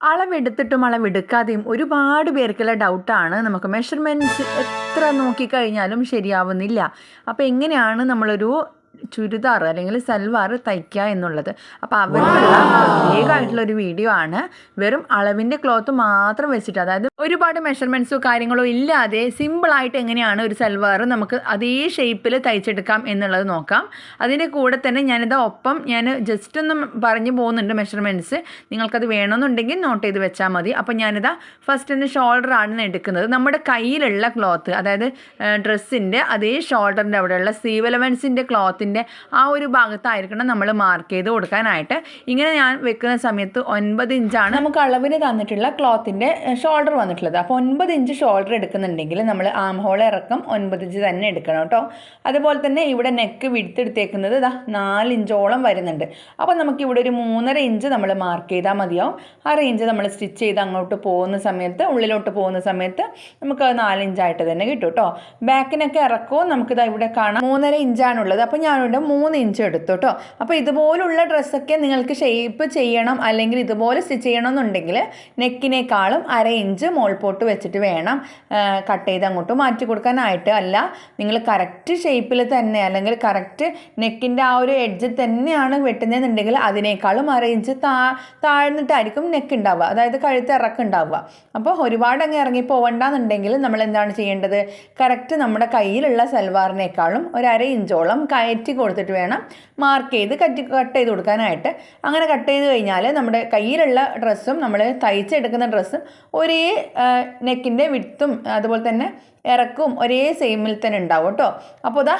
അളവെടുത്തിട്ടും അളവെടുക്കാതെയും ഒരുപാട് പേർക്കുള്ള ഡൗട്ടാണ് നമുക്ക് മെഷർമെന്റ്സ് എത്ര നോക്കിക്കഴിഞ്ഞാലും ശരിയാവുന്നില്ല. അപ്പോൾ എങ്ങനെയാണ് നമ്മളൊരു ചുരിദാർ അല്ലെങ്കിൽ സൽവാർ തയ്ക്കുക എന്നുള്ളത്. അപ്പോൾ അവർക്കുള്ള പ്രത്യേകമായിട്ടുള്ള ഒരു വീഡിയോ ആണ്. വെറും അളവിന്റെ ക്ലോത്ത് മാത്രം വെച്ചിട്ട് അതായത് ഒരുപാട് മെഷർമെന്റ്സോ കാര്യങ്ങളോ ഇല്ലാതെ സിമ്പിളായിട്ട് എങ്ങനെയാണ് ഒരു സൽവാർ നമുക്ക് അതേ ഷേപ്പിൽ തയ്ച്ചെടുക്കാം എന്നുള്ളത് നോക്കാം. അതിന്റെ കൂടെ തന്നെ ഞാനിത് ഒപ്പം ഞാൻ ജസ്റ്റ് ഒന്ന് പറഞ്ഞു പോകുന്നുണ്ട് മെഷർമെന്റ്സ് നിങ്ങൾക്കത് വേണമെന്നുണ്ടെങ്കിൽ നോട്ട് ചെയ്ത് വെച്ചാൽ മതി. അപ്പോൾ ഞാനിതാ ഫസ്റ്റ് തന്നെ ഷോൾഡർ ആണ് എടുക്കുന്നത്. നമ്മുടെ കയ്യിലുള്ള ക്ലോത്ത് അതായത് ഡ്രസ്സിന്റെ അതേ ഷോൾഡറിന്റെ അവിടെയുള്ള സീവ് എലവൻസിന്റെ ക്ലോത്തിന്റെ ആ ഒരു ഭാഗത്തായിരിക്കണം നമ്മൾ മാർക്ക് ചെയ്ത് കൊടുക്കാനായിട്ട്. ഇങ്ങനെ ഞാൻ വെക്കുന്ന സമയത്ത് ഒൻപത് ഇഞ്ചാണ് നമുക്ക് അളവിന് തന്നിട്ടുള്ള ക്ലോത്തിന്റെ ഷോൾഡർ വന്നിട്ടുള്ളത്. അപ്പോൾ ഒൻപത് ഇഞ്ച് ഷോൾഡർ എടുക്കുന്നുണ്ടെങ്കിൽ നമ്മൾ ആം ഹോൾ ഇറക്കം ഒൻപത് ഇഞ്ച് തന്നെ എടുക്കണം കേട്ടോ. അതുപോലെ തന്നെ ഇവിടെ നെക്ക് വിടുത്തെടുത്തേക്കുന്നത് ഇതാ നാല് ഇഞ്ചോളം വരുന്നുണ്ട്. അപ്പോൾ നമുക്ക് ഇവിടെ ഒരു മൂന്നര ഇഞ്ച് നമ്മൾ മാർക്ക് ചെയ്താൽ മതിയാവും. ആ റേഞ്ച് നമ്മൾ സ്റ്റിച്ച് ചെയ്ത് അങ്ങോട്ട് പോകുന്ന സമയത്ത് ഉള്ളിലോട്ട് പോകുന്ന സമയത്ത് നമുക്ക് അത് നാല് ഇഞ്ചായിട്ട് തന്നെ കിട്ടും കേട്ടോ. ബാക്കിനൊക്കെ ഇറക്കവും നമുക്കിതാ ഇവിടെ കാണാം. മൂന്നര ഇഞ്ചാണുള്ളത്. അപ്പോൾ ഞാനിവിടെ മൂന്ന് ഇഞ്ച് എടുത്തു കേട്ടോ അപ്പോൾ ഇതുപോലുള്ള ഡ്രസ്സൊക്കെ നിങ്ങൾക്ക് ഷേപ്പ് ചെയ്യണം അല്ലെങ്കിൽ ഇതുപോലെ സ്റ്റിച്ച് ചെയ്യണം എന്നുണ്ടെങ്കിൽ നെക്കിനേക്കാളും അര ഇഞ്ച് മോൾപോട്ട് വെച്ചിട്ട് വേണം. കട്ട് ചെയ്ത് അങ്ങോട്ട് മാറ്റി കൊടുക്കാനായിട്ട്. അല്ല നിങ്ങൾ കറക്റ്റ് ഷേപ്പിൽ തന്നെ അല്ലെങ്കിൽ കറക്റ്റ് നെക്കിന്റെ ആ ഒരു എഡ്ജിൽ തന്നെയാണ് വെട്ടുന്നതെന്നുണ്ടെങ്കിൽ അതിനേക്കാളും അര ഇഞ്ച് താ താഴ്ന്നിട്ടായിരിക്കും നെക്ക് ഉണ്ടാവുക. അതായത് കഴുത്ത് ഇറക്കുണ്ടാവുക. അപ്പോൾ ഒരുപാട് അങ്ങ് ഇറങ്ങി പോകണ്ടെന്നുണ്ടെങ്കിൽ നമ്മൾ എന്താണ് ചെയ്യേണ്ടത്? കറക്റ്റ് നമ്മുടെ കയ്യിലുള്ള സൽവാറിനേക്കാളും ഒരു അര ഇഞ്ചോളം കയറ്റി കൊടുത്തിട്ട് വേണം മാർക്ക് ചെയ്ത് കറ്റ് കട്ട് ചെയ്ത് കൊടുക്കാനായിട്ട്. അങ്ങനെ കട്ട് ചെയ്ത് കഴിഞ്ഞാൽ നമ്മുടെ കയ്യിലുള്ള ഡ്രസ്സും നമ്മൾ തയ്ച്ചെടുക്കുന്ന ഡ്രസ്സും ഒരേ നെക്കിന്റെ വിട്ടും അതുപോലെ തന്നെ ഇറക്കും ഒരേ സെയിമിൽ തന്നെ ഉണ്ടാവും കേട്ടോ. അപ്പോൾ ഇതാ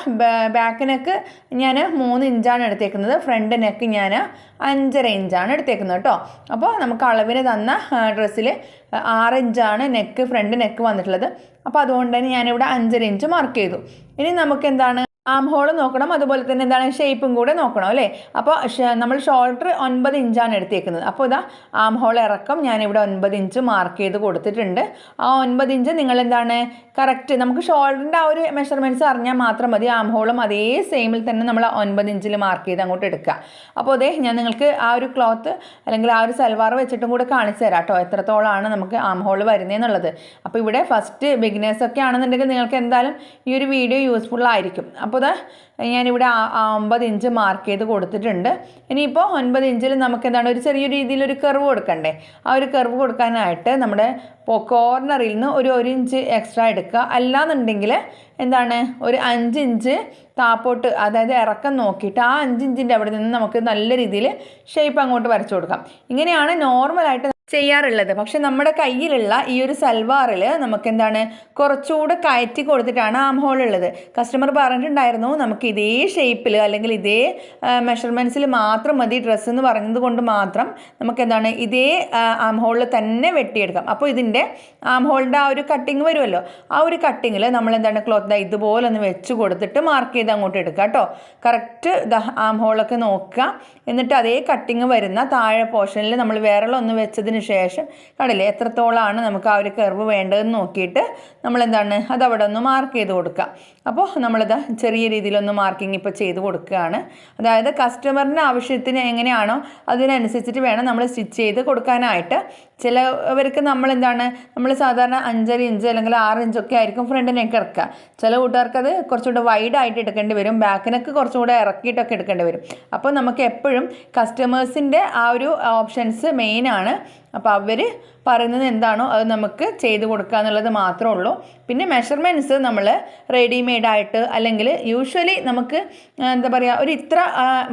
ബാക്ക് നെക്ക് ഞാൻ മൂന്ന് ഇഞ്ചാണ് എടുത്തേക്കുന്നത്. ഫ്രണ്ട് നെക്ക് ഞാൻ അഞ്ചര ഇഞ്ചാണ് എടുത്തേക്കുന്നത് കേട്ടോ. അപ്പോൾ നമുക്ക് അളവിന് തന്ന ഡ്രസ്സിൽ ആറ് ഇഞ്ചാണ് നെക്ക് ഫ്രണ്ട് നെക്ക് വന്നിട്ടുള്ളത്. അപ്പോൾ അതുകൊണ്ട് തന്നെ ഞാനിവിടെ അഞ്ചര ഇഞ്ച് മാർക്ക് ചെയ്തു. ഇനി നമുക്ക് എന്താണ് ആം ഹോൾ നോക്കണം. അതുപോലെ തന്നെ എന്താണ്? ഷേപ്പും കൂടെ നോക്കണം അല്ലേ? അപ്പോൾ നമ്മൾ ഷോൾഡർ ഒൻപത് ഇഞ്ചാണ് എടുത്തേക്കുന്നത്. അപ്പോൾ ഇതാ ആം ഹോൾ ഇറക്കം. ഞാനിവിടെ ഒൻപത് ഇഞ്ച് മാർക്ക് ചെയ്ത് കൊടുത്തിട്ടുണ്ട്. ആ ഒൻപത് ഇഞ്ച് നിങ്ങൾ എന്താണ്? കറക്റ്റ് നമുക്ക് ഷോൾഡറിന്റെ ആ ഒരു മെഷർമെന്റ്സ് അറിഞ്ഞാൽ മാത്രം മതി. ആം ഹോളും അതേ സെയിമിൽ തന്നെ നമ്മൾ ഒൻപത് ഇഞ്ചിൽ മാർക്ക് ചെയ്ത് അങ്ങോട്ട് എടുക്കുക. അപ്പോൾ അതേ ഞാൻ നിങ്ങൾക്ക് ആ ഒരു ക്ലോത്ത് അല്ലെങ്കിൽ ആ ഒരു സൽവാർ വെച്ചിട്ടും കൂടെ കാണിച്ചു തരാം കേട്ടോ. എത്രത്തോളമാണ് നമുക്ക് ആം ഹോൾ വരുന്നതെന്നുള്ളത് അപ്പോൾ ഇവിടെ ഫസ്റ്റ് ബിഗിനേഴ്സൊക്കെ ആണെന്നുണ്ടെങ്കിൽ നിങ്ങൾക്ക് എന്തായാലും ഈ ഒരു വീഡിയോ യൂസ്ഫുൾ ആയിരിക്കും. അപ്പോൾ ഇത് ഞാനിവിടെ അമ്പത് ഇഞ്ച് മാർക്ക് ചെയ്ത് കൊടുത്തിട്ടുണ്ട്. ഇനിയിപ്പോൾ ഒൻപത് ഇഞ്ചിൽ നമുക്ക് എന്താണ് ഒരു ചെറിയ രീതിയിൽ ഒരു കർവ് കൊടുക്കണ്ടേ? ആ ഒരു കർവ് കൊടുക്കാനായിട്ട് നമ്മുടെ കോർണറിൽ നിന്ന് ഒരു ഒരു ഇഞ്ച് എക്സ്ട്രാ എടുക്കുക. അല്ലാന്നുണ്ടെങ്കിൽ എന്താണ്? ഒരു അഞ്ച് ഇഞ്ച് താപ്പോട്ട് അതായത് ഇറക്കം നോക്കിയിട്ട് ആ അഞ്ച് ഇഞ്ചിന്റെ അവിടെ നിന്ന് നമുക്ക് നല്ല രീതിയിൽ ഷേപ്പ് അങ്ങോട്ട് വരച്ചു കൊടുക്കാം. ഇങ്ങനെയാണ് നോർമലായിട്ട് ചെയ്യാറുള്ളത്. പക്ഷെ നമ്മുടെ കയ്യിലുള്ള ഈ ഒരു സൽവാറിൽ നമുക്ക് എന്താണ് കുറച്ചുകൂടെ കയറ്റി കൊടുത്തിട്ടാണ് ആം ഹോൾ ഉള്ളത് കസ്റ്റമർ പറഞ്ഞിട്ടുണ്ടായിരുന്നു നമുക്ക് ഇതേ ഷേപ്പിൽ അല്ലെങ്കിൽ ഇതേ മെഷർമെന്റ്സിൽ മാത്രം മതി ഡ്രസ്സ് എന്ന് പറഞ്ഞത് കൊണ്ട് മാത്രം നമുക്ക് എന്താണ് ഇതേ ആം ഹോളിൽ തന്നെ വെട്ടിയെടുക്കാം. അപ്പോൾ ഇതിന്റെ ആം ഹോളിന്റെ ആ ഒരു കട്ടിങ് വരുമല്ലോ? ആ ഒരു കട്ടിങ്ങിൽ നമ്മൾ എന്താണ് ക്ലോത്ത് ഇതുപോലെ ഒന്ന് വെച്ച് കൊടുത്തിട്ട് മാർക്ക് ചെയ്ത് അങ്ങോട്ട് എടുക്കുക കേട്ടോ. കറക്റ്റ് ആം ഹോളൊക്കെ നോക്കുക. എന്നിട്ട് അതേ കട്ടിങ് വരുന്ന താഴെ പോർഷനിൽ നമ്മൾ വേറെ ഒന്ന് വെച്ചതിന് ശേഷം കണ്ടില്ലേ എത്രത്തോളമാണ് നമുക്ക് ആ ഒരു കർവ് വേണ്ടതെന്ന് നോക്കിയിട്ട് നമ്മൾ എന്താണ് അത് അവിടെ ഒന്ന് മാർക്ക് ചെയ്ത് കൊടുക്കുക അപ്പോൾ നമ്മളിത് ചെറിയ രീതിയിലൊന്ന് മാർക്കിംഗ് ഇപ്പോൾ ചെയ്ത് കൊടുക്കുകയാണ്. അതായത് കസ്റ്റമറിന്റെ ആവശ്യത്തിന് എങ്ങനെയാണോ അതിനനുസരിച്ചിട്ട് വേണം നമ്മൾ സ്റ്റിച്ച് ചെയ്ത് കൊടുക്കാനായിട്ട്. ചിലവർക്ക് നമ്മൾ എന്താണ് നമ്മൾ സാധാരണ അഞ്ചര ഇഞ്ച് അല്ലെങ്കിൽ ആറ് ഇഞ്ചൊക്കെ ആയിരിക്കും ഫ്രണ്ടിനൊക്കെ ഇറക്കുക. ചില കൂട്ടുകാർക്ക് അത് കുറച്ചുകൂടെ വൈഡ് ആയിട്ട് എടുക്കേണ്ടി വരും ബാക്കിനൊക്കെ കുറച്ചും കൂടെ ഇറക്കിയിട്ടൊക്കെ എടുക്കേണ്ടി വരും. അപ്പോൾ നമുക്ക് എപ്പോഴും കസ്റ്റമേഴ്സിന്റെ ആ ഒരു ഓപ്ഷൻസ് മെയിനാണ് അപ്പോൾ അവർ പറയുന്നത് എന്താണോ അത് നമുക്ക് ചെയ്ത് കൊടുക്കുക എന്നുള്ളത് മാത്രമേ ഉള്ളൂ. പിന്നെ മെഷർമെന്റ്സ് നമ്മൾ റെഡിമെയ്ഡ് ആയിട്ട് അല്ലെങ്കിൽ യൂഷ്വലി നമുക്ക് എന്താ പറയുക ഒരു ഇത്ര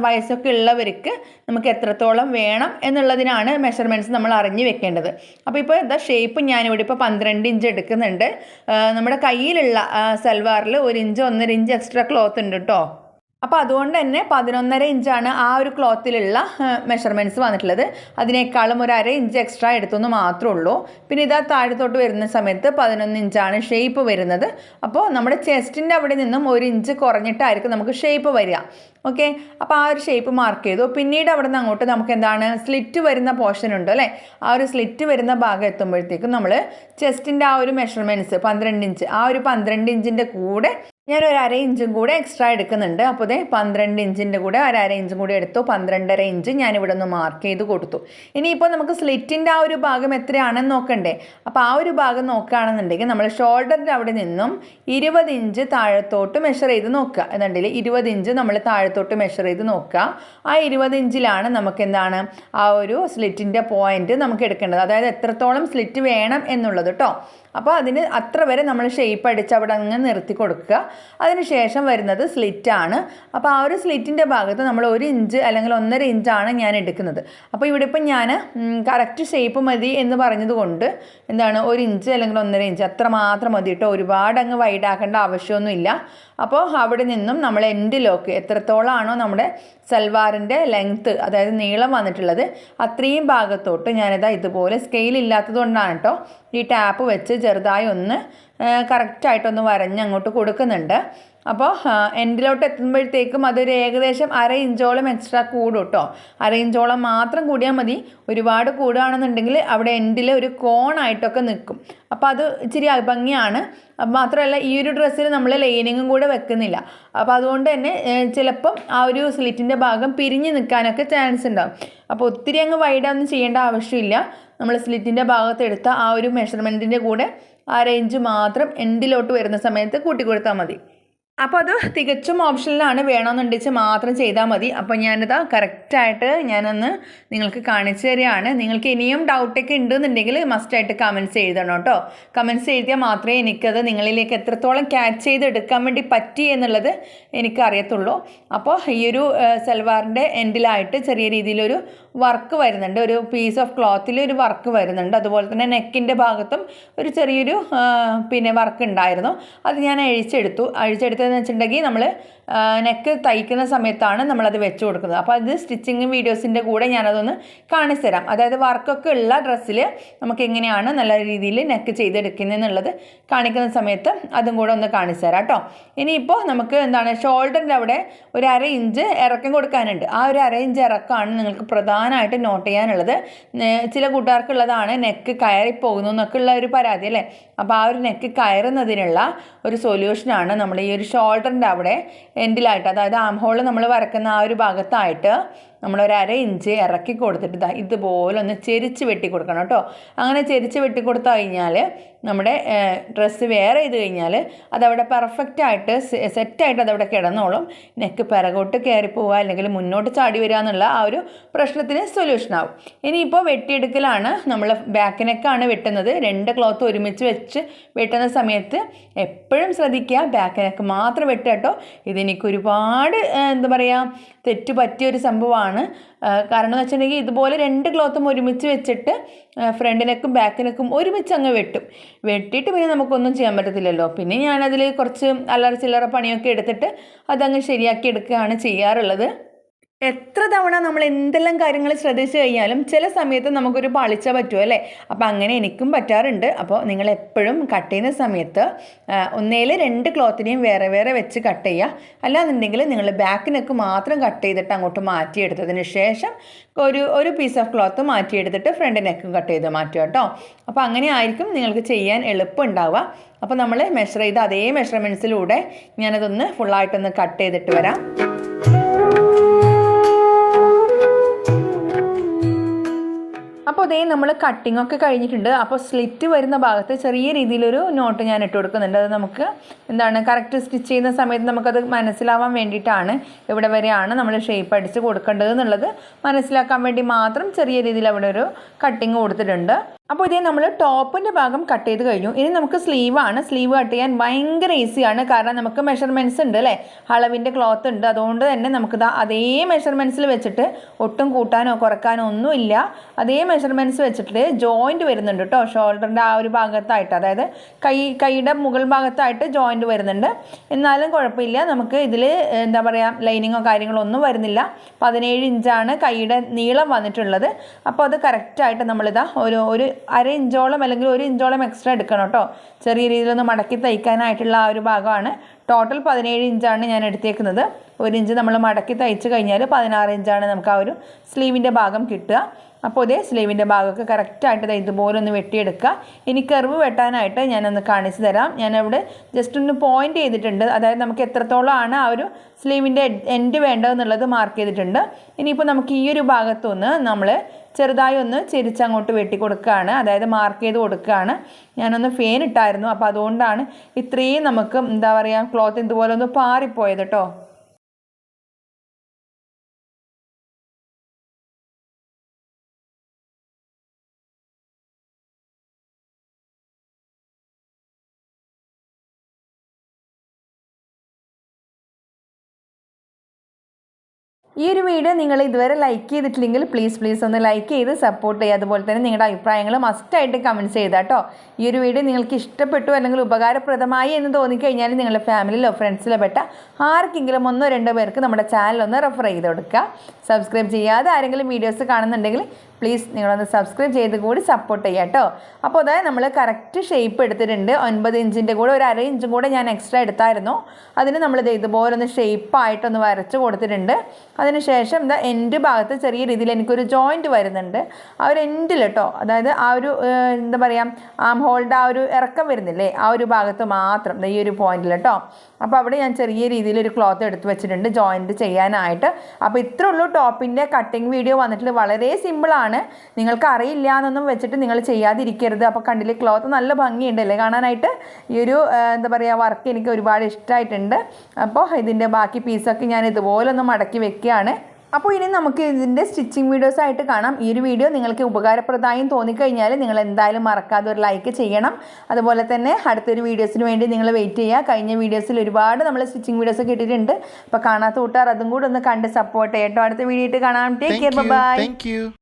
വയസ്സൊക്കെ ഉള്ളവർക്ക് നമുക്ക് എത്രത്തോളം വേണം എന്നുള്ളതിനാണ് മെഷർമെന്റ്സ് നമ്മൾ അറിഞ്ഞു വെക്കേണ്ടത്. അപ്പോൾ ഇപ്പോൾ എന്താ ഷേപ്പ് ഞാനിവിടെ ഇപ്പോൾ പന്ത്രണ്ട് ഇഞ്ച് എടുക്കുന്നുണ്ട്. നമ്മുടെ കയ്യിലുള്ള സൽവാറിൽ ഒരു ഇഞ്ച് ഒന്നര ഇഞ്ച് എക്സ്ട്രാ ക്ലോത്ത് ഉണ്ട് കേട്ടോ അപ്പോൾ അതുകൊണ്ട് തന്നെ പതിനൊന്നര ഇഞ്ചാണ് ആ ഒരു ക്ലോത്തിലുള്ള മെഷർമെന്റ്സ് വന്നിട്ടുള്ളത്. അതിനേക്കാളും ഒരു അര ഇഞ്ച് എക്സ്ട്രാ എടുത്തെന്ന് മാത്രമേ ഉള്ളൂ. പിന്നെ ഇതാ താഴത്തോട്ട് വരുന്ന സമയത്ത് പതിനൊന്ന് ഇഞ്ചാണ് ഷേപ്പ് വരുന്നത്. അപ്പോൾ നമ്മുടെ ചെസ്റ്റിന്റെ അവിടെ നിന്നും ഒരു ഇഞ്ച് കുറഞ്ഞിട്ടായിരിക്കും നമുക്ക് ഷേപ്പ് വരിക. ഓക്കെ അപ്പോൾ ആ ഒരു ഷേപ്പ് മാർക്ക് ചെയ്തു. പിന്നീട് അവിടെ നിന്ന് അങ്ങോട്ട് നമുക്ക് എന്താണ് സ്ലിറ്റ് വരുന്ന പോർഷൻ ഉണ്ട് അല്ലേ? ആ ഒരു സ്ലിറ്റ് വരുന്ന ഭാഗം എത്തുമ്പോഴത്തേക്കും നമ്മൾ ചെസ്റ്റിന്റെ ആ ഒരു മെഷർമെന്റ്സ് പന്ത്രണ്ട് ഇഞ്ച്. ആ ഒരു പന്ത്രണ്ട് ഇഞ്ചിന്റെ കൂടെ ഞാൻ ഒരു അര ഇഞ്ചും കൂടെ എക്സ്ട്രാ എടുക്കുന്നുണ്ട്. അപ്പോൾ ഇതേ പന്ത്രണ്ട് ഇഞ്ചിന്റെ കൂടെ ഒരു അര ഇഞ്ചും കൂടെ എടുത്തു. പന്ത്രണ്ടര ഇഞ്ച് ഞാൻ ഇവിടെ ഒന്ന് മാർക്ക് ചെയ്ത് കൊടുത്തു. ഇനിയിപ്പോൾ നമുക്ക് സ്ലിറ്റിന്റെ ആ ഒരു ഭാഗം എത്രയാണെന്ന് നോക്കണ്ടേ? അപ്പോൾ ആ ഒരു ഭാഗം നോക്കുകയാണെന്നുണ്ടെങ്കിൽ നമ്മൾ ഷോൾഡറിന്റെ അവിടെ നിന്നും ഇരുപത് ഇഞ്ച് താഴത്തോട്ട് മെഷർ ചെയ്ത് നോക്കുക. എന്നുണ്ടെങ്കിൽ ഇരുപത് ഇഞ്ച് നമ്മൾ താഴത്തോട്ട് മെഷർ ചെയ്ത് നോക്കുക. ആ ഇരുപത് ഇഞ്ചിലാണ് നമുക്ക് എന്താണ്? ആ ഒരു സ്ലിറ്റിന്റെ പോയിന്റ് നമുക്ക് എടുക്കേണ്ടത്. അതായത് എത്രത്തോളം സ്ലിറ്റ് വേണം എന്നുള്ളത് കേട്ടോ അപ്പോൾ അതിന് അത്ര വരെ നമ്മൾ ഷേപ്പ് അടിച്ച് അവിടെ അങ്ങ് നിർത്തി കൊടുക്കുക. അതിന് ശേഷം വരുന്നത് സ്ലിറ്റാണ് അപ്പോൾ ആ ഒരു സ്ലിറ്റിന്റെ ഭാഗത്ത് നമ്മൾ ഒരു ഇഞ്ച് അല്ലെങ്കിൽ ഒന്നര ഇഞ്ചാണ് ഞാൻ എടുക്കുന്നത്. അപ്പോൾ ഇവിടെ ഇപ്പം ഞാൻ കറക്റ്റ് ഷേപ്പ് മതി എന്ന് പറഞ്ഞതുകൊണ്ട് എന്താണ് ഒരു ഇഞ്ച് അല്ലെങ്കിൽ ഒന്നര ഇഞ്ച് അത്ര മാത്രം മതി കേട്ടോ ഒരുപാട് അങ്ങ് വൈഡാക്കേണ്ട ആവശ്യമൊന്നുമില്ല. അപ്പോൾ അവിടെ നിന്നും നമ്മൾ എൻഡ് ലോക്ക് എത്രത്തോളമാണോ നമ്മുടെ സൽവാറിന്റെ ലെങ്ത്ത് അതായത് നീളം വന്നിട്ടുള്ളത് അത്രയും ഭാഗത്തോട്ട് ഞാനിതാ ഇതുപോലെ സ്കെയിൽ ഇല്ലാത്തത് കൊണ്ടാണ് കേട്ടോ ഈ ടാപ്പ് വെച്ച് ചെറുതായി ഒന്ന് കറക്റ്റായിട്ടൊന്ന് വരഞ്ഞ് അങ്ങോട്ട് കൊടുക്കുന്നുണ്ട്. അപ്പോൾ എൻഡിലോട്ട് എത്തുമ്പോഴത്തേക്കും അതൊരു ഏകദേശം അര ഇഞ്ചോളം എക്സ്ട്രാ കൂടും കേട്ടോ അര ഇഞ്ചോളം മാത്രം കൂടിയാൽ മതി. ഒരുപാട് കൂടുകയാണെന്നുണ്ടെങ്കിൽ അവിടെ എൻഡിൽ ഒരു കോണായിട്ടൊക്കെ നിൽക്കും. അപ്പോൾ അത് ഇച്ചിരി ഭംഗിയാണ്. മാത്രമല്ല ഈ ഒരു ഡ്രസ്സിൽ നമ്മൾ ലൈനിങ്ങും കൂടെ വെക്കുന്നില്ല. അപ്പോൾ അതുകൊണ്ട് തന്നെ ചിലപ്പം ആ ഒരു സ്ലിറ്റിന്റെ ഭാഗം പിരിഞ്ഞ് നിൽക്കാനൊക്കെ ചാൻസ് ഉണ്ടാകും അപ്പോൾ ഒത്തിരി അങ്ങ് വൈഡൊന്നും ചെയ്യേണ്ട ആവശ്യമില്ല. നമ്മൾ സ്ലിറ്റിന്റെ ഭാഗത്തെടുത്ത ആ ഒരു മെഷർമെന്റിന്റെ കൂടെ ആ റേഞ്ച് മാത്രം എൻഡിലോട്ട് വരുന്ന സമയത്ത് കൂട്ടി കൊടുത്താൽ മതി. അപ്പോൾ അത് തികച്ചും ഓപ്ഷനിലാണ്. വേണമെന്നുണ്ടെച്ച് മാത്രം ചെയ്താൽ മതി. അപ്പോൾ ഞാനിത് കറക്റ്റായിട്ട് ഞാനൊന്ന് നിങ്ങൾക്ക് കാണിച്ചു തരികയാണ്. നിങ്ങൾക്ക് ഇനിയും ഡൗട്ടൊക്കെ ഉണ്ടെന്നുണ്ടെങ്കിൽ മസ്റ്റായിട്ട് കമൻസ് എഴുതണം കേട്ടോ. കമൻസ് എഴുതിയാൽ മാത്രമേ എനിക്കത് നിങ്ങളിലേക്ക് എത്രത്തോളം ക്യാച്ച് ചെയ്ത് എടുക്കാൻ വേണ്ടി പറ്റി എന്നുള്ളത് എനിക്ക് അറിയത്തുള്ളൂ. അപ്പോൾ ഈ ഒരു സൽവാറിന്റെ എൻഡിലായിട്ട് ചെറിയ രീതിയിലൊരു വർക്ക് വരുന്നുണ്ട്. ഒരു പീസ് ഓഫ് ക്ലോത്തിൽ ഒരു വർക്ക് വരുന്നുണ്ട്. അതുപോലെ തന്നെ നെക്കിന്റെ ഭാഗത്തും ഒരു ചെറിയൊരു പിന്നെ വർക്ക് ഉണ്ടായിരുന്നു. അത് ഞാൻ അഴിച്ചെടുത്തു അഴിച്ചെടുത്തതെന്ന് വെച്ചിട്ടുണ്ടെങ്കിൽ നമ്മൾ നെക്ക് തയ്ക്കുന്ന സമയത്താണ് നമ്മളത് വെച്ച് കൊടുക്കുന്നത്. അപ്പോൾ അത് സ്റ്റിച്ചിങ് വീഡിയോസിന്റെ കൂടെ ഞാനതൊന്ന് കാണിച്ചു തരാം. അതായത് വർക്കൊക്കെ ഉള്ള ഡ്രസ്സിൽ നമുക്ക് എങ്ങനെയാണ് നല്ല രീതിയിൽ നെക്ക് ചെയ്തെടുക്കുന്നതെന്നുള്ളത് കാണിക്കുന്ന സമയത്ത് അതും കൂടെ ഒന്ന് കാണിച്ചു തരാം കേട്ടോ. ഇനിയിപ്പോൾ നമുക്ക് എന്താണ് ഷോൾഡറിന്റെ അവിടെ ഒരു അര ഇഞ്ച് ഇറക്കം കൊടുക്കാനുണ്ട്. ആ ഒരു അര ഇഞ്ച് ഇറക്കമാണ് നിങ്ങൾക്ക് പ്രധാനമായിട്ട് നോട്ട് ചെയ്യാനുള്ളത്. ചില കൂട്ടുകാർക്കുള്ളതാണ് നെക്ക് കയറിപ്പോകുന്നു എന്നൊക്കെ ഉള്ള ഒരു പരാതി അല്ലേ? അപ്പോൾ ആ ഒരു നെക്ക് കയറുന്നതിനുള്ള ഒരു സൊല്യൂഷനാണ് നമ്മൾ ഈ ഒരു ഷോൾഡറിന്റെ അവിടെ എൻഡിലായിട്ട് അതായത് ആം ഹോൾ നമ്മൾ വരക്കുന്ന ആ ഒരു ഭാഗത്തായിട്ട് നമ്മളൊരു അര ഇഞ്ച് ഇറക്കി കൊടുത്തിട്ട് ഇതാ ഇതുപോലെ ഒന്ന് ചെരിച്ച് വെട്ടി കൊടുക്കണം കേട്ടോ. അങ്ങനെ ചെരിച്ച് വെട്ടി കൊടുത്തു കഴിഞ്ഞാൽ നമ്മുടെ ഡ്രസ്സ് വെയർ ചെയ്ത് കഴിഞ്ഞാൽ അതവിടെ പെർഫെക്റ്റായിട്ട് സെറ്റായിട്ട് അതവിടെ കിടന്നോളും. നെക്ക് പിറകോട്ട് കയറി പോവുക അല്ലെങ്കിൽ മുന്നോട്ട് ചാടി വരിക എന്നുള്ള ആ ഒരു പ്രശ്നത്തിന് സൊല്യൂഷൻ ആവും. ഇനിയിപ്പോൾ വെട്ടിയെടുക്കലാണ് നമ്മൾ ബാക്ക് നെക്കാണ് വെട്ടുന്നത്. രണ്ട് ക്ലോത്ത് ഒരുമിച്ച് വെച്ച് വെട്ടുന്ന സമയത്ത് എപ്പോഴും ശ്രദ്ധിക്കുക. ബാക്ക് നെക്ക് മാത്രം വെട്ടുക കേട്ടോ. ഇതെനിക്ക് ഒരുപാട് എന്താ പറയുക തെറ്റ് പറ്റിയൊരു സംഭവമാണ്. കാരണം എന്ന് വെച്ചിട്ടുണ്ടെങ്കിൽ ഇതുപോലെ രണ്ട് ക്ലോത്തും ഒരുമിച്ച് വെച്ചിട്ട് ഫ്രണ്ട് നെക്കും ബാക്ക് നെക്കും ഒരുമിച്ച് അങ്ങ് വെട്ടും. വെട്ടിയിട്ട് പിന്നെ നമുക്കൊന്നും ചെയ്യാൻ പറ്റത്തില്ലല്ലോ. പിന്നെ ഞാനതിൽ കുറച്ച് അല്ലറ ചില്ലറ പണിയൊക്കെ എടുത്തിട്ട് അതങ്ങ് ശരിയാക്കി എടുക്കുകയാണ് ചെയ്യാറുള്ളത്. എത്ര തവണ നമ്മൾ എന്തെല്ലാം കാര്യങ്ങൾ ശ്രദ്ധിച്ചു കഴിഞ്ഞാലും ചില സമയത്ത് നമുക്കൊരു പാളിച്ച പറ്റുമോ അല്ലേ? അപ്പോൾ അങ്ങനെ എനിക്കും പറ്റാറുണ്ട്. അപ്പോൾ നിങ്ങൾ എപ്പോഴും കട്ട് ചെയ്യുന്ന സമയത്ത് ഒന്നേൽ രണ്ട് ക്ലോത്തിനെയും വേറെ വേറെ വെച്ച് കട്ട് ചെയ്യുക. അല്ലാന്നുണ്ടെങ്കിൽ നിങ്ങൾ ബാക്കിനൊക്കെ മാത്രം കട്ട് ചെയ്തിട്ട് അങ്ങോട്ട് മാറ്റിയെടുത്തതിന് ശേഷം ഒരു ഒരു പീസ് ഓഫ് ക്ലോത്ത് മാറ്റിയെടുത്തിട്ട് ഫ്രണ്ട് നെക്കും കട്ട് ചെയ്ത് മാറ്റുക കേട്ടോ. അപ്പോൾ അങ്ങനെ ആയിരിക്കും നിങ്ങൾക്ക് ചെയ്യാൻ എളുപ്പം ഉണ്ടാവുക അപ്പോൾ നമ്മൾ മെഷർ ചെയ്ത് അതേ മെഷർമെന്റ്സിലൂടെ ഞാനതൊന്ന് ഫുള്ളായിട്ടൊന്ന് കട്ട് ചെയ്തിട്ട് വരാം. അപ്പോൾ അതേ നമ്മൾ കട്ടിംഗ് ഒക്കെ കഴിഞ്ഞിട്ടുണ്ട്. അപ്പോൾ സ്ലിറ്റ് വരുന്ന ഭാഗത്ത് ചെറിയ രീതിയിലൊരു നോട്ട് ഞാൻ ഇട്ട് കൊടുക്കുന്നുണ്ട്. അത് നമുക്ക് എന്താണ് കറക്റ്റ് സ്റ്റിച്ച് ചെയ്യുന്ന സമയത്ത് നമുക്കത് മനസ്സിലാവാൻ വേണ്ടിയിട്ടാണ് ഇവിടെ വരെയാണ് നമ്മൾ ഷേപ്പ് അടിച്ച് കൊടുക്കേണ്ടത് എന്നുള്ളത് മനസ്സിലാക്കാൻ വേണ്ടി മാത്രം ചെറിയ രീതിയിൽ അവിടെ ഒരു കട്ടിങ് കൊടുത്തിട്ടുണ്ട്. അപ്പോൾ ഇതേ നമ്മൾ ടോപ്പിന്റെ ഭാഗം കട്ട് ചെയ്ത് കഴിഞ്ഞു. ഇനി നമുക്ക് സ്ലീവാണ് സ്ലീവ് കട്ട് ചെയ്യാൻ ഭയങ്കര ഈസിയാണ് കാരണം നമുക്ക് മെഷർമെന്റ്സ് ഉണ്ട് അല്ലേ? അളവിന്റെ ക്ലോത്ത് ഉണ്ട്. അതുകൊണ്ട് തന്നെ നമുക്കിത് അതേ മെഷർമെന്റ്സിൽ വെച്ചിട്ട് ഒട്ടും കൂട്ടാനോ കുറക്കാനോ ഒന്നുമില്ല അതേ മെഷർമെന്റ്സ് വെച്ചിട്ട് ജോയിന്റ് വരുന്നുണ്ട് കേട്ടോ ഷോൾഡറിന്റെ ആ ഒരു ഭാഗത്തായിട്ട്. അതായത് കൈ കൈയുടെ മുകൾ ഭാഗത്തായിട്ട് ജോയിന്റ് വരുന്നുണ്ട്. എന്നാലും കുഴപ്പമില്ല. നമുക്ക് ഇതിൽ എന്താ പറയുക ലൈനിങ്ങോ കാര്യങ്ങളോ ഒന്നും വരുന്നില്ല. പതിനേഴ് ഇഞ്ചാണ് കൈയുടെ നീളം വന്നിട്ടുള്ളത്. അപ്പോൾ അത് കറക്റ്റായിട്ട് നമ്മളിതാ ഒരു ഒരു അര ഇഞ്ചോളം അല്ലെങ്കിൽ ഒരു ഇഞ്ചോളം എക്സ്ട്രാ എടുക്കണം കേട്ടോ ചെറിയ രീതിയിലൊന്ന് മടക്കി തയ്ക്കാനായിട്ടുള്ള ആ ഒരു ഭാഗമാണ്. ടോട്ടൽ പതിനേഴ് ഇഞ്ചാണ് ഞാൻ എടുത്തേക്കുന്നത്. ഒരു ഇഞ്ച് നമ്മൾ മടക്കി തയ്ച്ച് കഴിഞ്ഞാൽ പതിനാറ് ഇഞ്ചാണ് നമുക്ക് ആ ഒരു സ്ലീവിന്റെ ഭാഗം കിട്ടുക. അപ്പോൾ ഇതേ സ്ലീവിന്റെ ഭാഗമൊക്കെ കറക്റ്റായിട്ട് ഇതുപോലെ ഒന്ന് വെട്ടിയെടുക്കുക. ഇനി കർവ് വെട്ടാനായിട്ട് ഞാനൊന്ന് കാണിച്ചു തരാം. ഞാനവിടെ ജസ്റ്റ് ഒന്ന് പോയിന്റ് ചെയ്തിട്ടുണ്ട്. അതായത് നമുക്ക് എത്രത്തോളമാണ് ആ ഒരു സ്ലീവിന്റെ എൻഡ് വേണ്ടതെന്നുള്ളത് മാർക്ക് ചെയ്തിട്ടുണ്ട്. ഇനിയിപ്പോൾ നമുക്ക് ഈ ഒരു ഭാഗത്തുനിന്ന് നമ്മൾ ചെറുതായി ഒന്ന് ചെരിച്ചങ്ങോട്ട് വെട്ടി കൊടുക്കുകയാണ്. അതായത് മാർക്ക് ചെയ്ത് കൊടുക്കുകയാണ്. ഞാനൊന്ന് ഫെയിൻ ഇട്ടായിരുന്നു. അപ്പോൾ അതുകൊണ്ടാണ് ഇത്രയും നമുക്ക് എന്താ പറയുക ക്ലോത്ത് ഇതുപോലെ ഒന്ന് പാറിപ്പോയത് കേട്ടോ ഈ ഒരു വീഡിയോ നിങ്ങൾ ഇതുവരെ ലൈക്ക് ചെയ്തിട്ടില്ലെങ്കിൽ പ്ലീസ് പ്ലീസ് ഒന്ന് ലൈക്ക് ചെയ്ത് സപ്പോർട്ട് ചെയ്യുക. അതുപോലെ തന്നെ നിങ്ങളുടെ അഭിപ്രായങ്ങൾ മസ്റ്റായിട്ട് കമന്റ്സ് ചെയ്താൽ കേട്ടോ ഈ ഒരു വീഡിയോ നിങ്ങൾക്ക് ഇഷ്ടപ്പെട്ടു അല്ലെങ്കിൽ ഉപകാരപ്രദമായി എന്ന് തോന്നിക്കഴിഞ്ഞാൽ നിങ്ങളുടെ ഫാമിലിയിലോ ഫ്രണ്ട്സിലോ പെട്ട ആർക്കെങ്കിലും ഒന്നോ രണ്ടോ പേർക്ക് നമ്മുടെ ചാനൽ ഒന്ന് റെഫർ ചെയ്ത് കൊടുക്കുക. സബ്സ്ക്രൈബ് ചെയ്യാതെ ആരെങ്കിലും വീഡിയോസ് കാണുന്നുണ്ടെങ്കിൽ പ്ലീസ് നിങ്ങളൊന്ന് സബ്സ്ക്രൈബ് ചെയ്ത് കൂടി സപ്പോർട്ട് ചെയ്യാം കേട്ടോ. അപ്പോൾ അതായത് നമ്മൾ കറക്റ്റ് ഷേപ്പ് എടുത്തിട്ടുണ്ട്. ഒൻപത് ഇഞ്ചിന്റെ കൂടെ ഒരു അര ഇഞ്ചും കൂടെ ഞാൻ എക്സ്ട്രാ എടുത്തായിരുന്നു. അതിന് നമ്മൾ ഇത് ഇതുപോലെ ഒന്ന് ഷേപ്പായിട്ടൊന്ന് വരച്ച് കൊടുത്തിട്ടുണ്ട്. അതിനുശേഷം എന്താ എന്റെ ഭാഗത്ത് ചെറിയ രീതിയിൽ എനിക്കൊരു ജോയിന്റ് വരുന്നുണ്ട്. ആ ഒരു എൻഡിൽ കേട്ടോ അതായത് ആ ഒരു എന്താ പറയുക ആം ഹോൾഡ് ആ ഒരു ഇറക്കം വരുന്നില്ലേ ആ ഒരു ഭാഗത്ത് മാത്രം ഈ ഒരു പോയിന്റിൽ കേട്ടോ അപ്പോൾ അവിടെ ഞാൻ ചെറിയ രീതിയിൽ ഒരു ക്ലോത്ത് എടുത്ത് വെച്ചിട്ടുണ്ട് ജോയിന്റ് ചെയ്യാനായിട്ട്. അപ്പോൾ ഇത്രയുള്ളൂ ടോപ്പിന്റെ കട്ടിങ് വീഡിയോ വന്നിട്ട് വളരെ സിമ്പിളാണ് നിങ്ങൾക്ക് അറിയില്ല എന്നൊന്നും വെച്ചിട്ട് നിങ്ങൾ ചെയ്യാതിരിക്കരുത്. അപ്പോൾ കണ്ടില്ലേ ക്ലോത്ത് നല്ല ഭംഗിയുണ്ടല്ലേ കാണാനായിട്ട് ഈ ഒരു എന്താ പറയുക വർക്ക് എനിക്ക് ഒരുപാട് ഇഷ്ടമായിട്ടുണ്ട് അപ്പോൾ ഇതിന്റെ ബാക്കി പീസൊക്കെ ഞാൻ ഇതുപോലെ ഒന്ന് മടക്കി വെക്കുകയാണ്. അപ്പോൾ ഇനി നമുക്ക് ഇതിന്റെ സ്റ്റിച്ചിങ് വീഡിയോസ് ആയിട്ട് കാണാം. ഈ ഒരു വീഡിയോ നിങ്ങൾക്ക് ഉപകാരപ്രദമായും തോന്നിക്കഴിഞ്ഞാൽ നിങ്ങൾ എന്തായാലും മറക്കാതെ ഒരു ലൈക്ക് ചെയ്യണം. അതുപോലെ തന്നെ അടുത്തൊരു വീഡിയോസിന് വേണ്ടി നിങ്ങൾ വെയിറ്റ് ചെയ്യുക. കഴിഞ്ഞ വീഡിയോസിൽ ഒരുപാട് നമ്മൾ സ്റ്റിച്ചിങ് വീഡിയോസ് കിട്ടിയിട്ടുണ്ട് അപ്പോൾ കാണാത്ത കൂട്ടുകാർ അതും കൂടെ ഒന്ന് കണ്ട് സപ്പോർട്ട് ചെയ്യട്ടോ. അടുത്ത വീഡിയോ ആയിട്ട് കാണാം. Take care. ബൈ.